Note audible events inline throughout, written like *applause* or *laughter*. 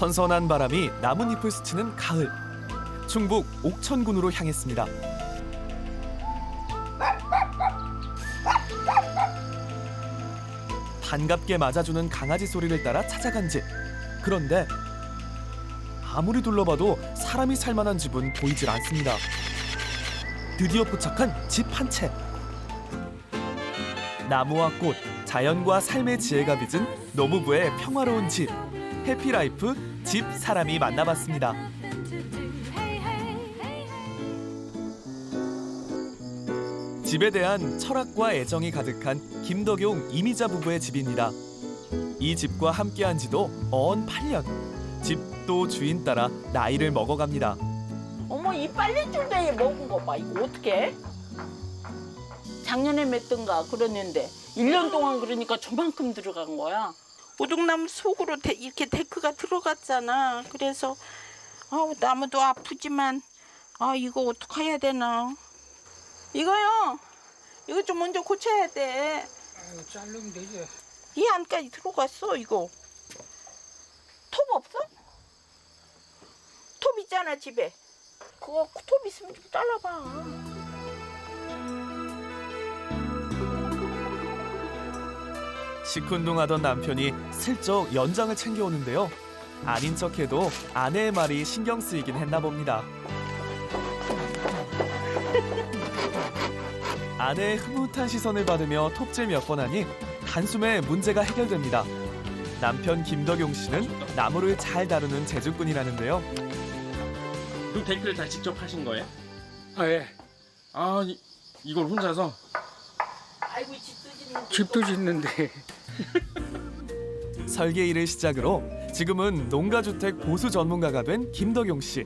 선선한 바람이 나뭇잎을 스치는 가을. 충북 옥천군으로 향했습니다. 반갑게 맞아주는 강아지 소리를 따라 찾아간 집. 그런데 아무리 둘러봐도 사람이 살 만한 집은 보이질 않습니다. 드디어 포착한 집 한 채. 나무와 꽃, 자연과 삶의 지혜가 빚은 노무부의 평화로운 집. 해피라이프 집 사람이 만나봤습니다. 집에 대한 철학과 애정이 가득한 김덕용 이미자 부부의 집입니다. 이 집과 함께한 지도 어언 8년. 집도 주인 따라 나이를 먹어갑니다. 어머 이 빨래줄대에 먹은 거 봐. 이거 어떻게? 작년에 맸던가 그랬는데 1년 동안 그러니까 저만큼 들어간 거야. 오동나무 속으로 데- 이렇게 데크가 들어갔잖아. 그래서 아우 나무도 아프지만 아 이거 어떻게 해야 되나? 이거요. 이거 좀 먼저 고쳐야 돼. 아유, 자르면 되지. 이 안까지 들어갔어 이거. 톱 없어? 톱 있잖아 집에. 그거 톱 있으면 좀 잘라봐. 시큰둥하던 남편이 슬쩍 연장을 챙겨오는데요. 아닌 척해도 아내의 말이 신경 쓰이긴 했나 봅니다. 아내의 흐뭇한 시선을 받으며 톱질 몇 번 하니 단숨에 문제가 해결됩니다. 남편 김덕용 씨는 나무를 잘 다루는 재주꾼이라는데요. 그럼 데크를 다 직접 하신 거예요? 아, 예. 아 이, 이걸 혼자서? 아이고 집도 짓는 집도 짓는데. *laughs* 설계 일을 시작으로 지금은 농가주택 보수 전문가가 된 김덕용 씨.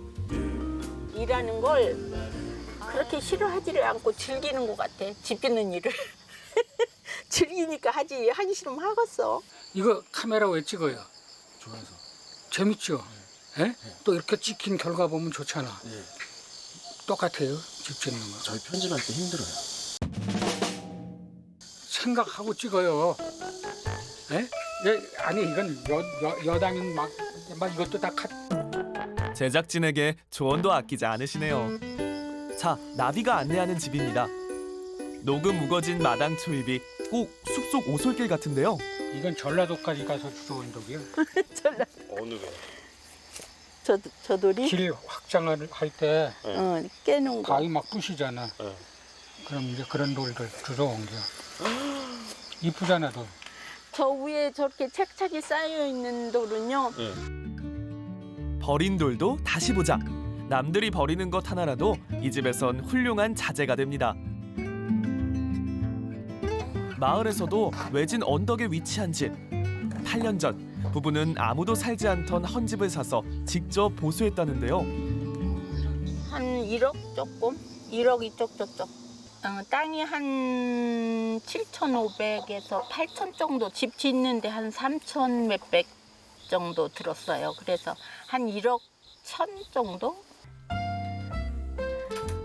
일하는 걸 그렇게 싫어하지를 않고 즐기는 것 같아. 집 짓는 일을. *laughs* 즐기니까 하지. 하기 싫으면 하겠어. 이거 카메라 왜 찍어요? 좋아서. 재밌죠? 예? 또 이렇게 찍힌 결과 보면 좋잖아. 예. 똑같아요. 집 짓는 거. 저희 편집할 때 힘들어요. 생각하고 찍어요. 예? 예, 아니 이건 여, 여, 여당인 막, 막 이것도 다 카, 제작진에게 조언도 아끼지 않으시네요. 자, 나비가 안내하는 집입니다. 녹음 무거진 마당 초입이 꼭 숲속 오솔길 같은데요. 이건 전라도까지 가서 주워온 독이요. *laughs* 어느 게? 저, 저 돌이 길 확장을 할 때 어, 깨놓은 거. 가위 막 부시잖아. 네. 그럼 이제 그런 돌들 주워온 겨. *gasps* 이쁘잖아 돌. 저 위에 저렇게 책착이 쌓여 있는 돌은요. 버린 돌도 다시 보자. 남들이 버리는 것 하나라도 이 집에선 훌륭한 자재가 됩니다. 마을에서도 외진 언덕에 위치한 집. 8년 전 부부는 아무도 살지 않던 헌집을 사서 직접 보수했다는데요. 한 1억 조금? 1억 이쪽 저쪽. 어, 땅이 한 7,500에서 8,000 정도 집 짓는데 한 3,000 몇백 정도 들었어요. 그래서 한 1억 1,000 정도?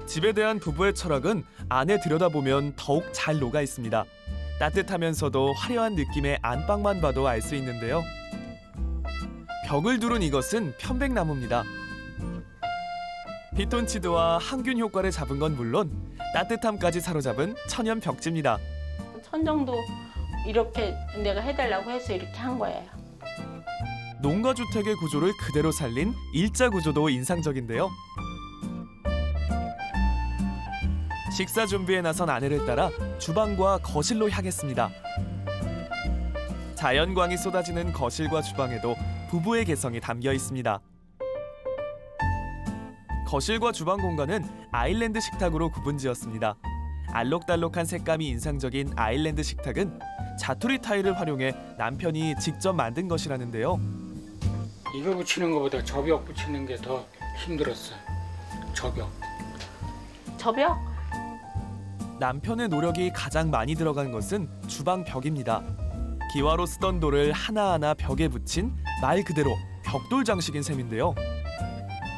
집에 대한 부부의 철학은 안에 들여다보면 더욱 잘 녹아 있습니다. 따뜻하면서도 화려한 느낌의 안방만 봐도 알 수 있는데요. 벽을 두른 이것은 편백나무입니다. 피톤치드와 항균 효과를 잡은 건 물론 따뜻함까지 사로잡은 천연 벽지입니다. 천 정도 이렇게 내가 해달라고 해서 이렇게 한 거예요. 농가 주택의 구조를 그대로 살린 일자 구조도 인상적인데요. 식사 준비에 나선 아내를 따라 주방과 거실로 향했습니다. 자연광이 쏟아지는 거실과 주방에도 부부의 개성이 담겨 있습니다. 거실과 주방 공간은 아일랜드 식탁으로 구분지었습니다. 알록달록한 색감이 인상적인 아일랜드 식탁은 자투리 타일을 활용해 남편이 직접 만든 것이라는데요. 이거 붙이는 것보다 저벽 붙이는 게 더 힘들었어. 저벽. 저벽? 남편의 노력이 가장 많이 들어간 것은 주방 벽입니다. 기와로 쓰던 돌을 하나하나 벽에 붙인 말 그대로 벽돌 장식인 셈인데요.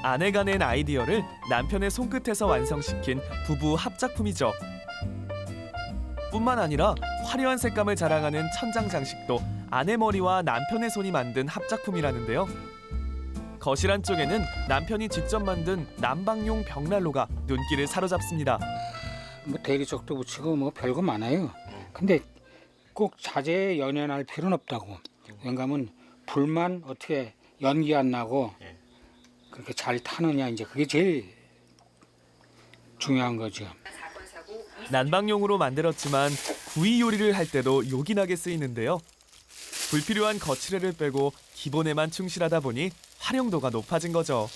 아내가 낸 아이디어를 남편의 손끝에서 완성시킨 부부 합작품이죠. 뿐만 아니라 화려한 색감을 자랑하는 천장 장식도 아내 머리와 남편의 손이 만든 합작품이라는데요. 거실 한쪽에는 남편이 직접 만든 난방용 벽난로가 눈길을 사로잡습니다. 뭐 대리석도 붙이고 뭐 별거 많아요. 근데 꼭 자재에 연연할 필요는 없다고. 왜냐하면 불만 어떻게 연기 안 나고 그렇게 잘 타느냐 이제 그게 제일 중요한 거죠. 난방용으로 만들었지만 구이 요리를 할 때도 요긴하게 쓰이는데요. 불필요한 거치대를 빼고 기본에만 충실하다 보니 활용도가 높아진 거죠.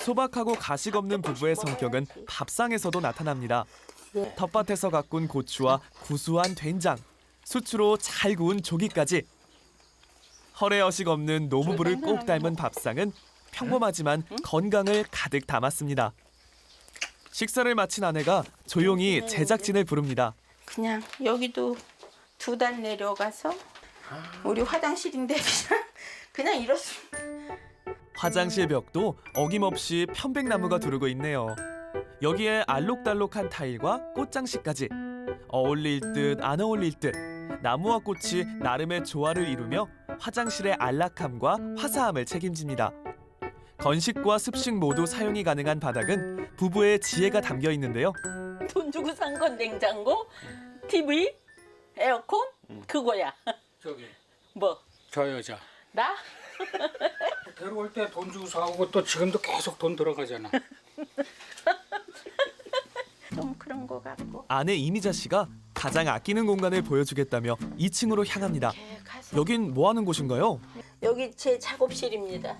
소박하고 가식 없는 부부의 성격은 밥상에서도 나타납니다. 텃밭에서 가꾼 고추와 구수한 된장, 수추로 잘 구운 조기까지 허례허식 없는 노부부를 꼭 닮은 밥상은 평범하지만 건강을 가득 담았습니다. 식사를 마친 아내가 조용히 제작진을 부릅니다. 그냥 여기도 두 달 내려가서 우리 화장실인데 그냥 그냥 이렇습니다. 화장실 벽도 어김없이 편백나무가 두르고 있네요. 여기에 알록달록한 타일과 꽃장식까지 어울릴 듯 안 어울릴 듯 나무와 꽃이 나름의 조화를 이루며 화장실의 안락함과 화사함을 책임집니다. 건식과 습식 모두 사용이 가능한 바닥은 부부의 지혜가 담겨 있는데요. 돈 주고 산 건 냉장고, TV, 에어컨 그거야. 저기 뭐 저 여자 나? *laughs* 데려올 때 돈 주고 사오고 또 지금도 계속 돈 들어가잖아. *laughs* 좀 그런 거 같고. 아내 이미자 씨가 가장 아끼는 공간을 보여주겠다며 2층으로 향합니다. 여긴 뭐 하는 곳인가요? 여기 제 작업실입니다.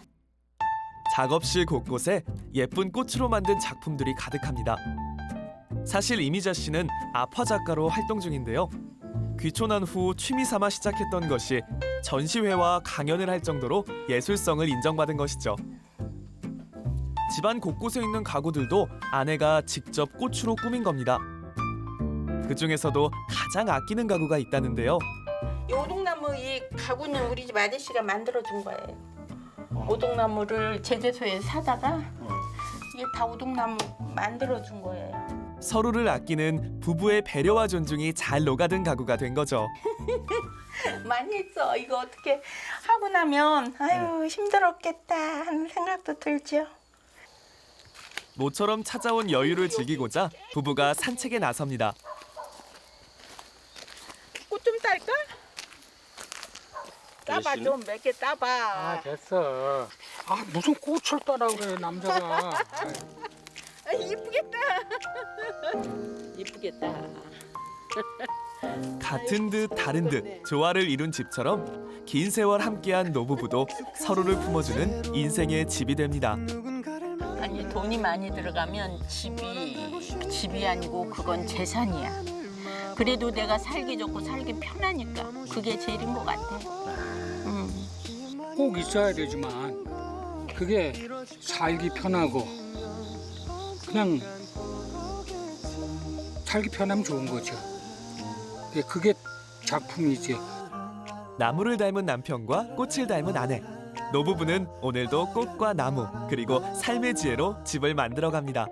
작업실 곳곳에 예쁜 꽃으로 만든 작품들이 가득합니다. 사실 이미자 씨는 아파 작가로 활동 중인데요. 귀촌한 후 취미 삼아 시작했던 것이 전시회와 강연을 할 정도로 예술성을 인정받은 것이죠. 집안 곳곳에 있는 가구들도 아내가 직접 꽃으로 꾸민 겁니다. 그 중에서도 가장 아끼는 가구가 있다는데요. 이 오동 나무 이 가구는 우리 집 아저씨가 만들어 준 거예요. 오동나무를 제재소에 사다가 이게 다 오동나무 만들어 준 거예요. 서로를 아끼는 부부의 배려와 존중이 잘 녹아든 가구가 된 거죠. *laughs* 많이 했어. 이거 어떻게 하고 나면 아유 힘들었겠다 하는 생각도 들죠. 모처럼 찾아온 여유를 즐기고자 부부가 산책에 나섭니다. 꽃 좀 딸까? 따봐? 좀 몇 개 따봐. 아 됐어. 아 무슨 꽃을 따라 그래 남자가. 아, 이쁘겠다. *laughs* 이쁘겠다. *laughs* 같은 듯 다른 듯 조화를 이룬 집처럼 긴 세월 함께한 노부부도 서로를 품어주는 인생의 집이 됩니다. 아니 돈이 많이 들어가면 집이 집이 아니고 그건 재산이야. 그래도 내가 살기 좋고 살기 편하니까 그게 제일인 것 같아. 음. 꼭 있어야 되지만 그게 살기 편하고 그냥 살기 편하면 좋은 거죠. 근데 그게 작품이지. 나무를 닮은 남편과 꽃을 닮은 아내. 노부부는 오늘도 꽃과 나무 그리고 삶의 지혜로 집을 만들어 갑니다.